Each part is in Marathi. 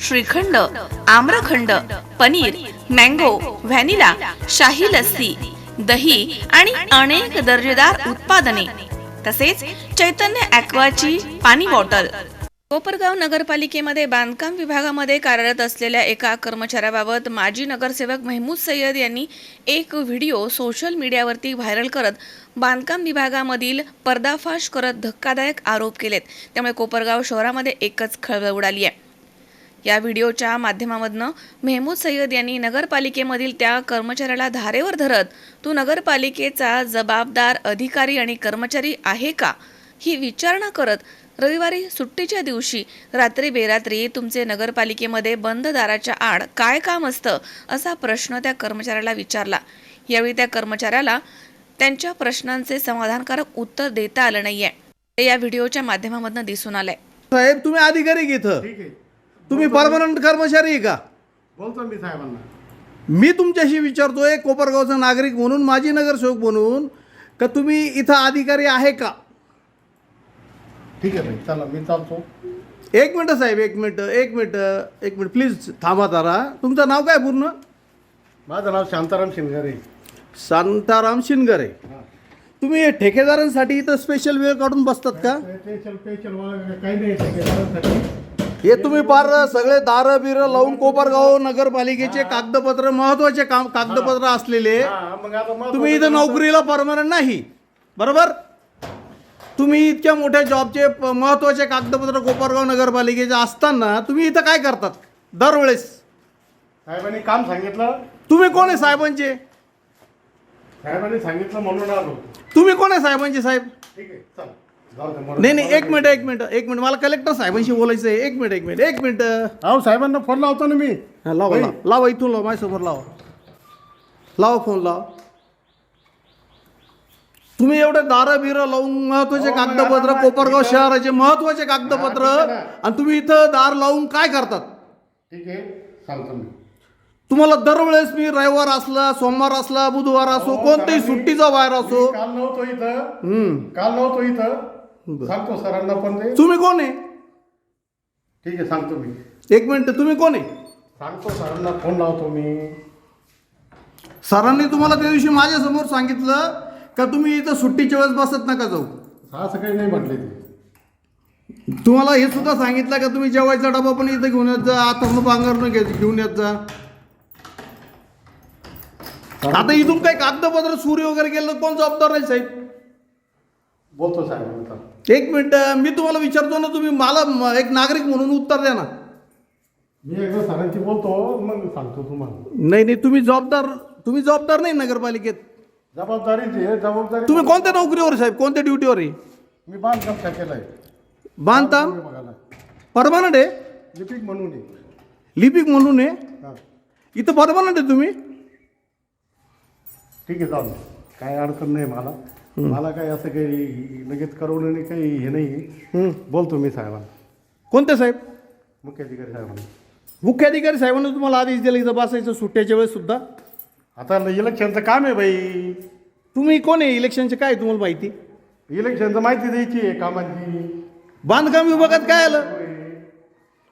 श्रीखंड आम्रखंड पनीर मँगो व्हॅनिला शाही लस्सी दही आणि अनेक दर्जेदार उत्पादने. तसेच चैतन्य ॲक्वाची पाणी बॉटल. कोपरगाव नगरपालिकेमध्ये बांधकाम विभागामध्ये कार्यरत असलेल्या एका कर्मचाऱ्याबाबत माजी नगरसेवक महमूद सय्यद यांनी एक व्हिडिओ सोशल मीडियावरती व्हायरल करत बांधकाम विभागामधील पर्दाफाश करत धक्कादायक आरोप केलेत. त्यामुळे कोपरगाव शहरामध्ये एकच खळबळ उडाली आहे. या व्हिडिओच्या माध्यमामधनं मेहमूद सय्यद यांनी नगरपालिकेमधील त्या कर्मचाऱ्याला धारेवर धरत तू नगरपालिकेचा जबाबदार अधिकारी आणि कर्मचारी आहे का? ही विचारणा करत रविवारी सुट्टीच्या दिवशी रात्री बेरात्री तुमचे नगरपालिकेमध्ये बंद दाराच्या आड काय काम असतं असा प्रश्न त्या कर्मचाऱ्याला विचारला. यावेळी त्या कर्मचाऱ्याला त्यांच्या प्रश्नांचे समाधानकारक उत्तर देता आलं नाहीये. ते या व्हिडिओच्या माध्यमामधनं दिसून आलंय. साहेब तुम्ही अधिकारी आहे. तुम्ही परमनंट कर्मचारी आहे का? बोलतो मी साहेबांना. मी तुमच्याशी विचारतोय कोपरगावचा नागरिक म्हणून माजी नगरसेवक म्हणून का तुम्ही इथं अधिकारी आहे का? ठीक आहे भाई चला मी चालतो. एक मिनटं साहेब एक मिनटं एक मिनटं एक मिनिट प्लीज थांबा तारा तुमचं नाव काय पूर्ण? माझं नाव शांताराम शिंगारे शांताराम शिनगरे तुम्ही हे ठेकेदारांसाठी इथं स्पेशल वेळ काढून बसतात का? स्पेशल स्पेशल काही नाही ठेकेदारांसाठी. हे तुम्ही पार सगळे दारं बिरं लावून कोपरगाव नगरपालिकेचे कागदपत्र महत्त्वाचे काम कागदपत्र असलेले तुम्ही इथं नोकरीला परमनंट नाही. बरोबर? तुम्ही इतक्या मोठ्या जॉबचे महत्त्वाचे कागदपत्र कोपरगाव नगरपालिकेचे असताना तुम्ही इथं काय करतात? दरवेळेस. साहेबांनी काम सांगितलं. तुम्ही कोण आहे साहेबांचे? साहेबांनी सांगितलं म्हणून आलो. तुम्ही कोण आहे साहेबांचे साहेब? ठीक आहे चल. नाही. नाही एक मिनिट एक मिनिट एक मिनिट मला कलेक्टर साहेबांशी बोलायचं आहे एक मिनिट एक मिनिट एक मिनिट अहो साहेबांना फोन लावतो ना मी हा, लावा. लावा. लावा इथून लावा माझ्यासमोर लावा लावा फोन लावा तुम्ही एवढे दारं बिरं लावून महत्त्वाचे कागदपत्र कोपरगाव शहराचे महत्त्वाचे कागदपत्र. आणि तुम्ही इथं दार लावून काय करतात ठीक आहे सांगतो मी तुम्हाला दरवेळेस मी रविवार असला सोमवार असला बुधवार असो कोणत्याही सुट्टीचा बाहेर असो मी काल नव्हतो इथं हम्म काल नव्हतो इथं. सांगतो सरांना पण ते. तुम्ही कोण आहे? ठीक आहे सांगतो मी. एक मिनिट तुम्ही कोण आहे? सांगतो सरांना फोन लावतो मी. सरांनी तुम्हाला त्या दिवशी माझ्यासमोर सांगितलं का तुम्ही इथं सुट्टीच्या वेळेस बसत नका जाऊ. असं काही नाही म्हटले ते. तुम्हाला हे सुद्धा सांगितलं का तुम्ही जेवायचा डबा पण इथं घेऊन येत जा आता पांघरणं घे घेऊन येत जा. आता इथून काही कागदपत्र सूर्य वगैरे गेलं तर कोण जबाबदार नाही साहेब? बोलतो साहेब एक मिनिट मी तुम्हाला विचारतो ना तुम्ही मला एक नागरिक म्हणून उत्तर द्या ना. मी एकदा सरांशी बोलतो मग सांगतो तुम्हाला. नाही नाही तुम्ही जबाबदार तुम्ही जबाबदार नाही नगरपालिकेत. जबाबदारीची आहे जबाबदारी तुम्ही कोणत्या नोकरीवर साहेब? कोणत्या ड्युटीवर आहे? मी बांधकाम शाखेला आहे. बांधकाम? बघायला परमनंट आहे? लिपिक म्हणून आहे. लिपिक म्हणून आहे? हा. इथं परमनंट आहे तुम्ही? ठीक आहे चालू काय अडचण नाही मला. मला काही असं काही लगेच करवलं नाही काही हे नाही. बोलतो मी साहेबांना. कोणते साहेब? मुख्याधिकारी साहेबांना. मुख्याधिकारी साहेबांनी तुम्हाला आदेश दिला इथं बसायचं सुट्ट्याच्या वेळेस सुद्धा? आता इलेक्शनचं काम आहे बाई. तुम्ही कोण आहे? इलेक्शनचे काय तुम्हाला माहिती? इलेक्शनचं माहिती द्यायची आहे कामाची. बांधकाम विभागात काय आलं?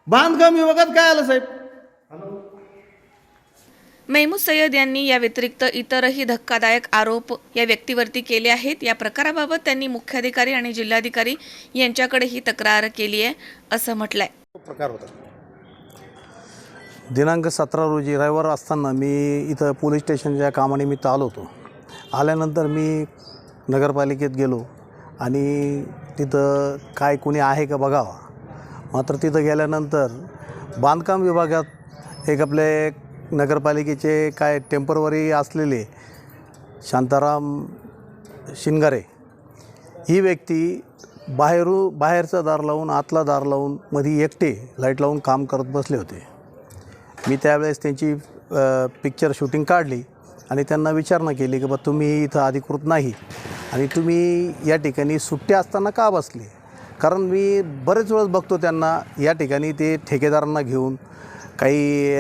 बांधकाम विभागात काय आलं साहेब? मेहमूद सय्यद यांनी या व्यतिरिक्त इतरही धक्कादायक आरोप या व्यक्तीवरती केले आहेत. या प्रकाराबाबत त्यांनी मुख्याधिकारी आणि जिल्हाधिकारी यांच्याकडे ही तक्रार केली आहे असं म्हटलंय. प्रकार होता. दिनांक सतरा रोजी रविवार असताना मी इथं पोलीस स्टेशनच्या कामानिमित्त आलो होतो. आल्यानंतर मी नगरपालिकेत गेलो आणि तिथं काय कोणी आहे का बघावा. मात्र तिथं गेल्यानंतर बांधकाम विभागात एक आपले नगरपालिकेचे काय टेम्परवरी असलेले शांताराम शिनगारे ही व्यक्ती बाहेरू बाहेरचा दार लावून आतला दार लावून मध्ये एकटे लाइट लावून काम करत बसले होते. मी त्यावेळेस त्यांची पिक्चर शूटिंग काढली आणि त्यांना विचारणा केली की बा तुम्ही इथं अधिकृत नाही आणि तुम्ही या ठिकाणी सुट्ट्या असताना का बसले? कारण मी बरेच वेळेस बघतो त्यांना या ठिकाणी ते ठेकेदारांना घेऊन काही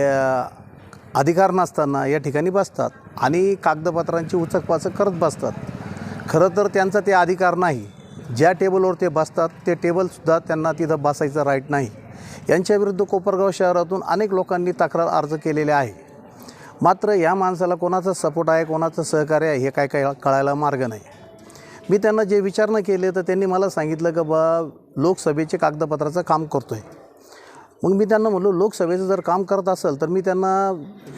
अधिकार नसताना या ठिकाणी बसतात आणि कागदपत्रांची उचकपाचक करत बसतात. खरं तर त्यांचा ते अधिकार नाही. ज्या टेबलवर ते बसतात ते टेबलसुद्धा त्यांना तिथं बसायचं राईट नाही. यांच्याविरुद्ध कोपरगाव शहरातून अनेक लोकांनी तक्रार अर्ज केलेले आहे. मात्र या माणसाला कोणाचा सपोर्ट आहे कोणाचं सहकार्य आहे हे काय काय कळायला मार्ग नाही. मी त्यांना जे विचारणं केले तर त्यांनी मला सांगितलं की बा लोकसभेचे कागदपत्राचं काम करतो आहे मग मी त्यांना म्हणलो लोकसभेचं जर काम करत असेल तर मी त्यांना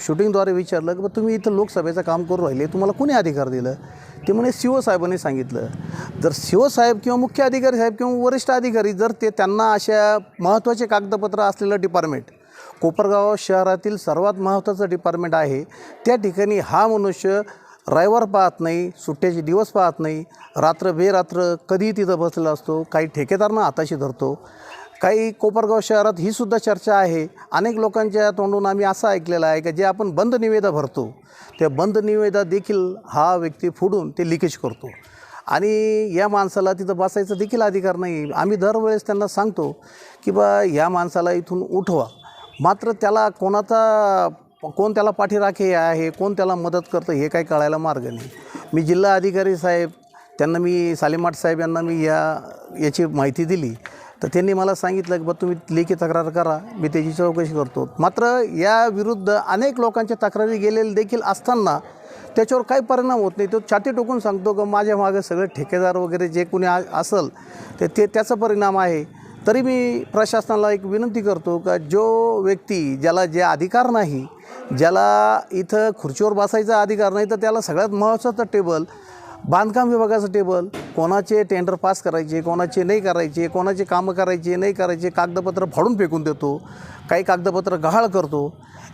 शूटिंगद्वारे विचारलं की तुम्ही इथं लोकसभेचं काम करू राहिले तुम्हाला कोणी अधिकार दिलं? ते म्हणे सी ओ साहेबांनी सांगितलं. जर सी ओ साहेब किंवा मुख्य अधिकारी साहेब किंवा वरिष्ठ अधिकारी जर ते त्यांना अशा महत्त्वाचे कागदपत्र असलेलं डिपार्टमेंट कोपरगाव शहरातील सर्वात महत्त्वाचं डिपार्टमेंट आहे त्या ठिकाणी हा मनुष्य रविवार पाहत नाही सुट्ट्याचे दिवस पाहत नाही रात्र बेरात्र कधीही तिथं बसलेला असतो काही ठेकेदारांना हाताशी धरतो काही कोपरगाव शहरात ही सुद्धा चर्चा आहे. अनेक लोकांच्या तोंडून आम्ही असं ऐकलेलं आहे की जे आपण बंद निवेदा भरतो त्या बंद निवेदा देखील हा व्यक्ती फोडून ते लिकेज करतो. आणि या माणसाला तिथं बसायचा देखील अधिकार नाही. आम्ही दरवेळेस त्यांना सांगतो की बा या माणसाला इथून उठवा. मात्र त्याला कोणाचा कोण त्याला पाठीराखे आहे कोण त्याला मदत करतं हे काही कळायला मार्ग नाही. मी जिल्हा अधिकारी साहेब त्यांना मी सालेमाट साहेब यांना मी या याची माहिती दिली. तर त्यांनी मला सांगितलं की बा तुम्ही लेखी तक्रार करा मी त्याची चौकशी करतो. मात्र या विरुद्ध अनेक लोकांच्या तक्रारी गेलेले देखील असताना त्याच्यावर काही परिणाम होत नाही. तो छाती टोकून सांगतो की माझ्या मागे सगळे ठेकेदार वगैरे जे कोणी असेल ते ते त्याचा परिणाम आहे. तरी मी प्रशासनाला एक विनंती करतो का जो व्यक्ती ज्याला जे अधिकार नाही ज्याला इथं खुर्चीवर बसायचा अधिकार नाही तर त्याला सगळ्यात महत्त्वाचं टेबल बांधकाम विभागाचं टेबल कोणाचे टेंडर पास करायचे कोणाचे नाही करायचे कोणाचे कामं करायचे नाही करायचे कागदपत्र फाडून फेकून देतो काही कागदपत्र गहाळ करतो.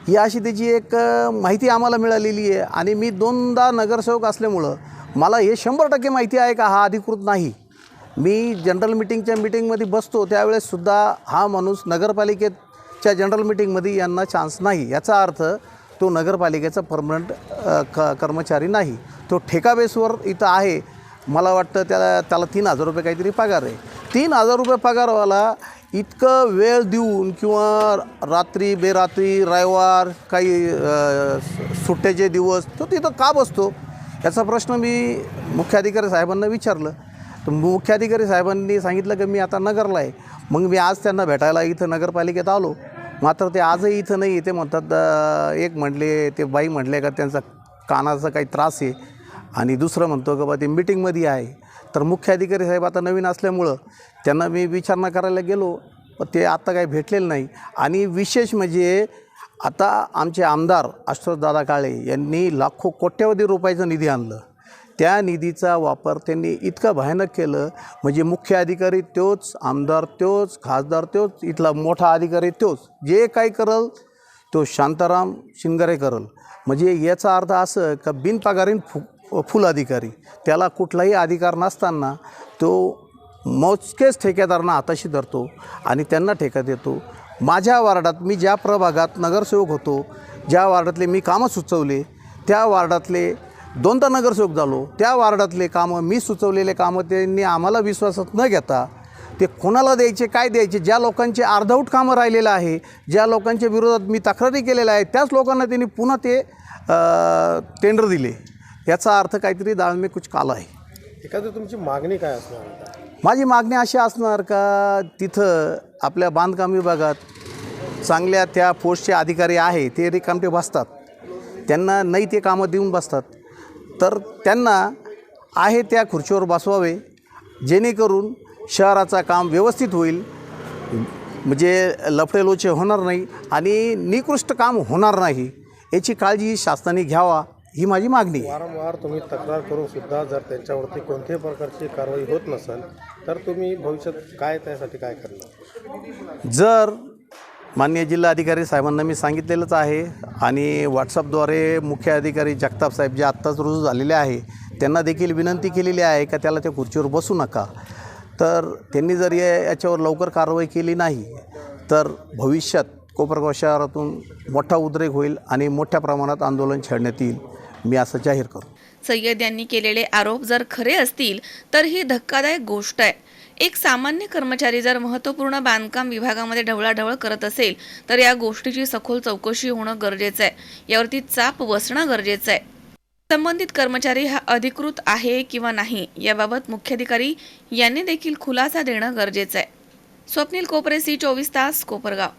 ही अशी त्याची एक माहिती आम्हाला मिळालेली आहे. आणि मी दोनदा नगरसेवक असल्यामुळं मला हे शंभर टक्के माहिती आहे का हा अधिकृत नाही. मी जनरल मिटिंगच्या मिटिंगमध्ये बसतो त्यावेळेससुद्धा हा माणूस नगरपालिकेच्या जनरल मिटिंगमध्ये यांना चान्स नाही. याचा अर्थ तो नगरपालिकेचा परमनंट क कर्मचारी नाही. तो ठेका बेसवर इथं आहे. मला वाटतं त्याला त्याला तीन हजार रुपये काहीतरी पगार आहे. तीन हजार रुपये पगारवाला इतकं वेळ देऊन किंवा रात्री बेरात्री रविवार काही सुट्ट्याचे दिवस तो तिथं का बसतो? याचा प्रश्न मी मुख्याधिकारी साहेबांना विचारलं. तर मुख्याधिकारी साहेबांनी सांगितलं की मी आता नगरला आहे. मग मी आज त्यांना भेटायला इथं नगरपालिकेत आलो. मात्र ते आजही इथं नाही ते म्हणतात एक म्हटले ते बाई म्हटले का त्यांचा कानाचा काही त्रास आहे. आणि दुसरं म्हणतो का बा ते मिटिंगमध्ये आहे. तर मुख्य अधिकारी साहेब आता नवीन असल्यामुळं त्यांना मी विचारणा करायला गेलो पण ते आत्ता काही भेटलेलं नाही. आणि विशेष म्हणजे आता आमचे आमदार दादा काळे यांनी लाखो कोट्यवधी रुपयाचं निधी आणलं. त्या निधीचा वापर त्यांनी इतकं भयानक केलं. म्हणजे मुख्य अधिकारी तोच आमदार तोच खासदार तोच इथला मोठा अधिकारी तोच. जे काही करल तो शांताराम शिंगारे करल. म्हणजे याचा अर्थ असं का बिनपगारीन फु फुल अधिकारी. त्याला कुठलाही अधिकार नसताना तो मोजकेच ठेकेदारांना हाताशी धरतो आणि त्यांना ठेका देतो. माझ्या वार्डात मी ज्या प्रभागात नगरसेवक होतो ज्या वार्डातले मी कामं सुचवले त्या वार्डातले दोनदा नगरसेवक झालो. त्या वार्डातले कामं मी सुचवलेले कामं त्यांनी आम्हाला विश्वासात न घेता ते कोणाला द्यायचे काय द्यायचे ज्या लोकांचे अर्धवट कामं राहिलेलं आहे ज्या लोकांच्या विरोधात मी तक्रारी केलेल्या आहेत त्याच लोकांना त्यांनी पुन्हा ते टेंडर दिले. याचा अर्थ काहीतरी दाळ में कुछ काला आहे. एखादी तुमची मागणी काय असणार? माझी मागणी अशी असणार का तिथं आपल्या बांधकाम विभागात चांगल्या त्या पोस्टचे अधिकारी आहे ते रिकामटे बसतात. त्यांना नाही ते कामं देऊन बसतात. तर त्यांना आहे त्या खुर्चीवर बसवावे जेणेकरून शहराचा काम व्यवस्थित होईल. म्हणजे लफडेलोचे होणार नाही आणि निकृष्ट काम होणार नाही. याची काळजी शासनाने घ्यावा ही माझी मागणी आहे. वारंवार तुम्ही तक्रार करून सुद्धा जर त्यांच्यावरती कोणत्याही प्रकारची कारवाई होत नसेल तर तुम्ही भविष्यात काय त्यासाठी काय करणार? जर माननीय जिल्हाधिकारी साहेबांना मी सांगितलेलंच आहे आणि व्हॉट्सअपद्वारे मुख्य अधिकारी जगताप साहेब जे आत्ताच रुजू झालेले आहे त्यांना देखील विनंती केलेली आहे का त्याला त्या खुर्चीवर बसू नका. तर त्यांनी जर या याच्यावर लवकर कारवाई केली नाही तर भविष्यात कोपरगाव शहरातून मोठा उद्रेक होईल आणि मोठ्या प्रमाणात आंदोलन छेडण्यात येईल. मी असं जाहीर करतो. सय्यद यांनी केलेले आरोप जर खरे असतील तर ही धक्कादायक गोष्ट आहे. एक सामान्य कर्मचारी जर महत्त्वपूर्ण बांधकाम विभागामध्ये ढवळाढवळ करत असेल तर या गोष्टीची सखोल चौकशी होणं गरजेचं आहे. यावरती चाप बसणं गरजेचं आहे. संबंधित कर्मचारी हा अधिकृत आहे किंवा नाही याबाबत मुख्याधिकारी यांनी देखील खुलासा देणं गरजेचं आहे. स्वप्नील कोपरे सी चोवीस तास कोपरगाव.